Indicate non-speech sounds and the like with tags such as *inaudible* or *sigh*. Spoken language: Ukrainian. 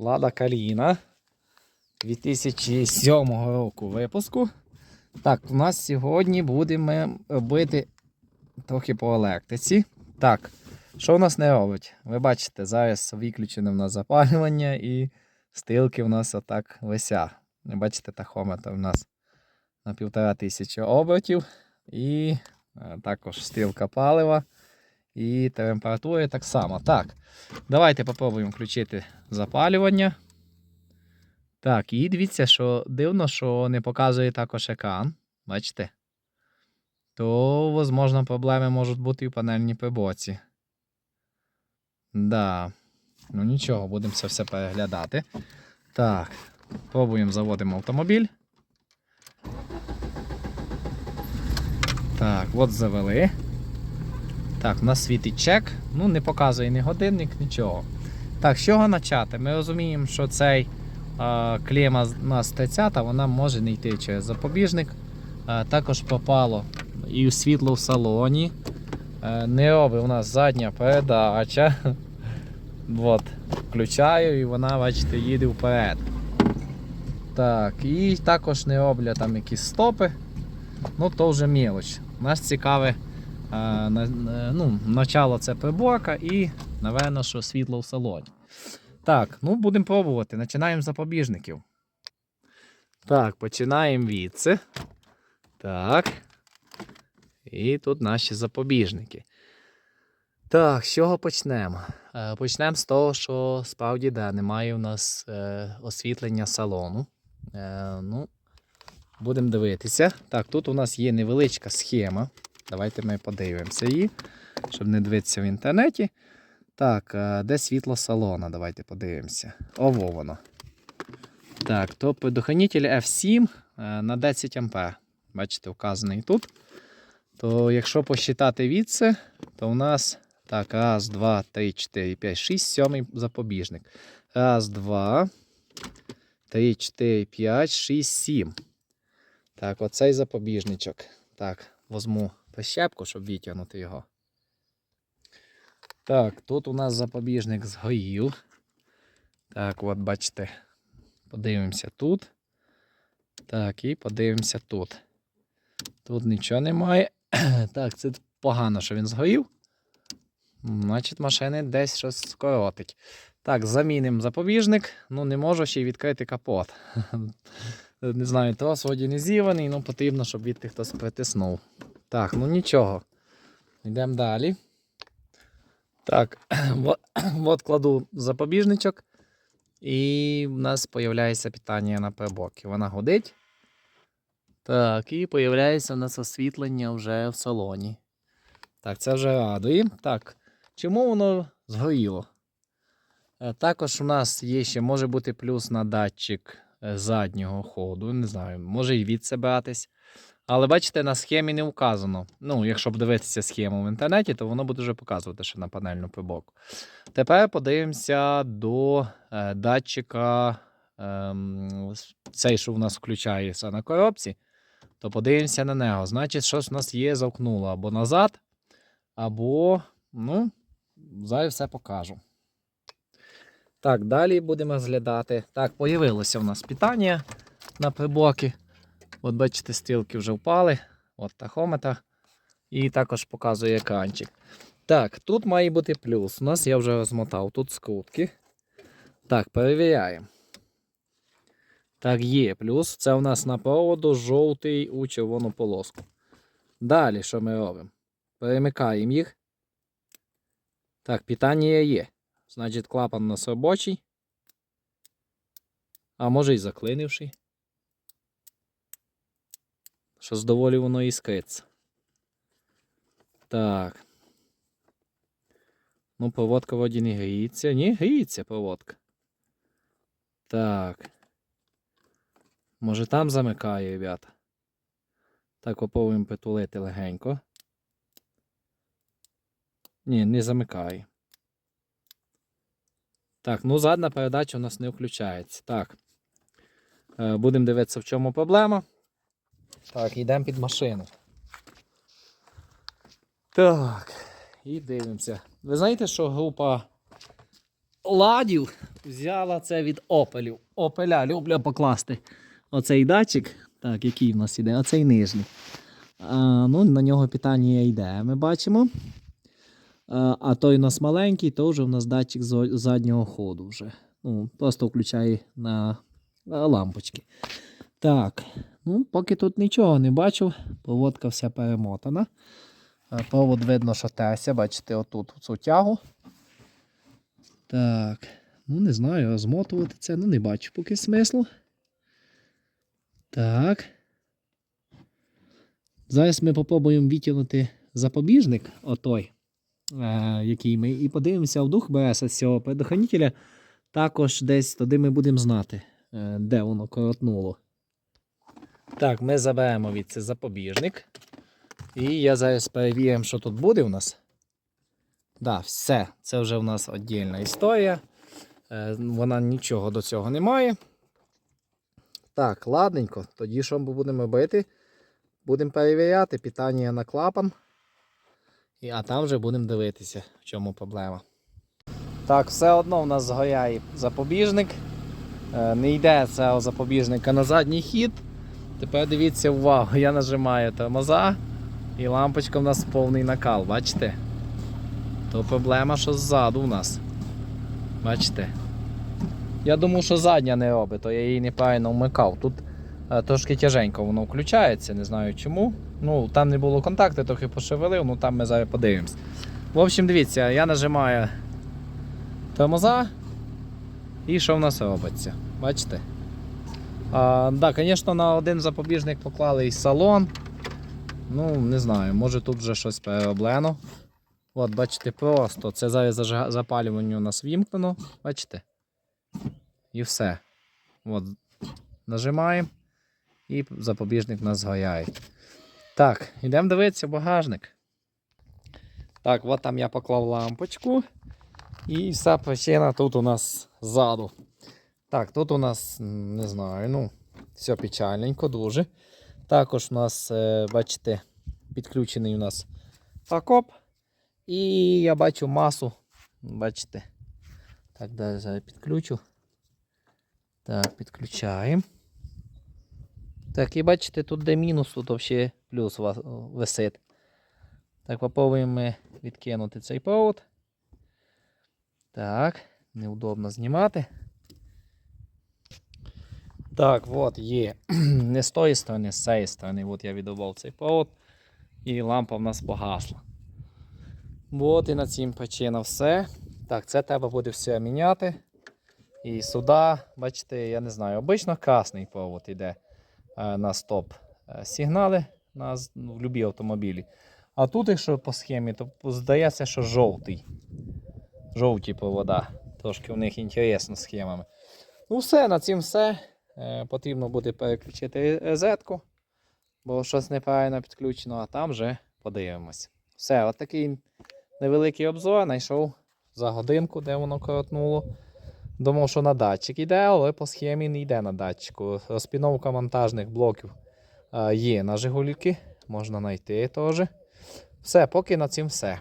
Лада Каліна 2007 року випуску. Так, у нас сьогодні будемо робити трохи по електриці. Так, що у нас не робить? Ви бачите, зараз виключене в нас запалювання і стилки в нас отак вися. Бачите, тахометр у нас на півтора тисячі обертів. І е, також стрілка палива. І температура так само. Так, давайте попробуємо включити запалювання. Так, і дивіться, що дивно, що не показує також екран. Бачите? То, можливо, проблеми можуть бути і в панельній приборці. Да. Ну нічого, будемо це все переглядати. Так, пробуємо заводимо автомобіль. Так, от завели. Так, у нас світить чек. Ну, не показує ні годинник, нічого. Так, з чого почати? Ми розуміємо, що цей е, клема у нас 30, вона може не йти через запобіжник. Е, також попало і світло в салоні. Е, не робить у нас задня передача. *laughs* От, включаю і вона, бачите, їде вперед. Так, і також не роблять там якісь стопи. Ну, то вже мілоч. Нас цікаве ну, начало це приборка і, напевно, що світло в салоні. Так, ну будемо пробувати. Починаємо з запобіжників. Так, починаємо відси. Так. І тут наші запобіжники. Так, з чого почнемо? Е, Почнемо з того, що справді да, немає у нас е, освітлення салону. Е, ну, будемо дивитися. Так, тут у нас є невеличка схема. Давайте ми подивимося її, щоб не дивитися в інтернеті. Так, е, де світло салона? Давайте подивимося. Ово воно. Так, то предохранитель F7 е, на 10 А. Бачите, вказаний тут. То якщо посчитати відси, то у нас так, раз, два, три, чотири, п'ять, шість, сьомий запобіжник. Раз, два, три, чотири, п'ять, шість, сім. Так, оцей запобіжничок. Так, возьму прищепку, щоб відтягнути його. Так, тут у нас запобіжник згорів. Так, от бачите. Подивимося тут. Так, і подивимося тут. Тут нічого немає. *clears throat* Так, це погано, що він згорів. Значить, машини десь щось скоротить. Так, замінимо запобіжник. Ну, не можу ще й відкрити капот. *laughs* Не знаю, трос вроді не зірваний, ну потрібно, щоб відти хтось притиснув. Так, ну нічого. Йдемо далі. Так, *clears throat* *clears throat* от, кладу запобіжничок. І в нас з'являється питання на приборці. Вона годить. Так, і з'являється у нас освітлення вже в салоні. Так, це вже радує. Так, чому воно згоріло? Е, Також у нас є ще може бути плюс на датчик е, заднього ходу. Не знаю, може і від братись. Але бачите, на схемі не вказано. Ну, якщо б дивитися схему в інтернеті, то воно буде вже показувати, що на панельну приборку. Тепер подивимося до е, датчика, ем, цей, що в нас включається на коробці, то подивимося на нього. Значить, щось у нас є завкнуло або назад, або, ну, зараз все покажу. Так, далі будемо розглядати. Так, появилося в нас питання на приборки. От бачите, стрілки вже впали. От тахометр. І також показує екранчик. Так, тут має бути плюс. У нас я вже розмотав тут скрутки. Так, перевіряємо. Так, є плюс. Це у нас на проводу жовтий у червону полоску. Далі що ми робимо? Перемикаємо їх. Так, питання є. Значить, клапан у нас робочий. А може і заклинивший. Щось доволі воно іскриться. Так. Ну, проводка вроді не гріється. Ні, гріється проводка. Так. Може там замикає, ребята. Так, попробуємо притулити легенько. Ні, не замикає. Так, ну задна передача у нас не включається. Так. Е, Будемо дивитися, в чому проблема. Так, йдемо під машину. Так, і дивимося. Ви знаєте, що група ладів взяла це від опелів. Опеля люблю покласти оцей датчик. Так, який в нас іде? Оцей нижній. А, ну, на нього питання йде, ми бачимо. А, а той у нас маленький, то вже у нас датчик заднього ходу вже. Ну, просто включає на лампочки. Так, ну, поки тут нічого не бачу, поводка вся перемотана. Повод видно, що теся, бачите, отут цю тягу. Так, ну не знаю, змотувати це, ну не бачу поки смислу. Так. Зараз ми попробуємо відтягнути запобіжник, отой, е, який ми, і подивимося, вдруг береться з цього предохранителя. Також десь туди ми будемо знати, е, де воно коротнуло. Так, ми заберемо від це запобіжник. І я зараз перевірю, що тут буде у нас. Да, все, це вже у нас віддільна історія. Е, вона нічого до цього не має. Так, ладненько. Тоді що ми будемо робити? Будемо перевіряти питання на клапан. А там вже будемо дивитися, в чому проблема. Так, все одно в нас згоряє запобіжник. Е, Не йде цього запобіжника на задній хід. Тепер дивіться увагу, я нажимаю тормоза і лампочка в нас повний накал, бачите? То проблема, що ззаду у нас. Бачите? Я думав, що задня не робить, то я її неправильно вмикав. Тут е, трошки тяженько воно включається, не знаю чому. Ну, там не було контакту, трохи пошевелив, ну там ми зараз подивимось. В общем, дивіться, я нажимаю тормоза. І що в нас робиться? Бачите? А, да, звісно, на один запобіжник поклали і салон. Ну, не знаю, може тут вже щось перероблено. От, бачите, просто. Це зараз запалювання у нас вімкнено. Бачите? І все. От, нажимаємо і запобіжник у нас згоряє. Так, йдемо дивитися багажник. Так, от там я поклав лампочку. І вся причина тут у нас ззаду. Так, тут у нас, не знаю, ну, все печальненько, дуже. Також у нас, е, бачите, підключений у нас факоп. І я бачу масу. Бачите. Так, далі підключу. Так, підключаємо. Так, і бачите, тут де мінус, тут взагалі плюс висить. Так, попробуємо відкинути цей провод. Так, неудобно знімати. Так, от є. *clears throat* Не з тої сторони, з цієї сторони. От я відобрав цей провод. І лампа в нас погасла. От і на цім причина все. Так, це треба буде все міняти. І сюди, бачите, я не знаю, обично красний провод йде е, на стоп е, сигнали на, ну, в будь-якій автомобілі. А тут, якщо по схемі, то здається, що жовтий. Жовті провода. Трошки у них інтересно схемами. Ну, все, на цім все. Е, потрібно буде переключити розетку, бо щось неправильно підключено, а там вже подивимось. Все, от такий невеликий обзор. Знайшов за годинку, де воно коротнуло. Думав, що на датчик йде, але по схемі не йде на датчику. Розпіновка монтажних блоків е, є на Жигуліки, можна знайти теж. Все, поки на цім все.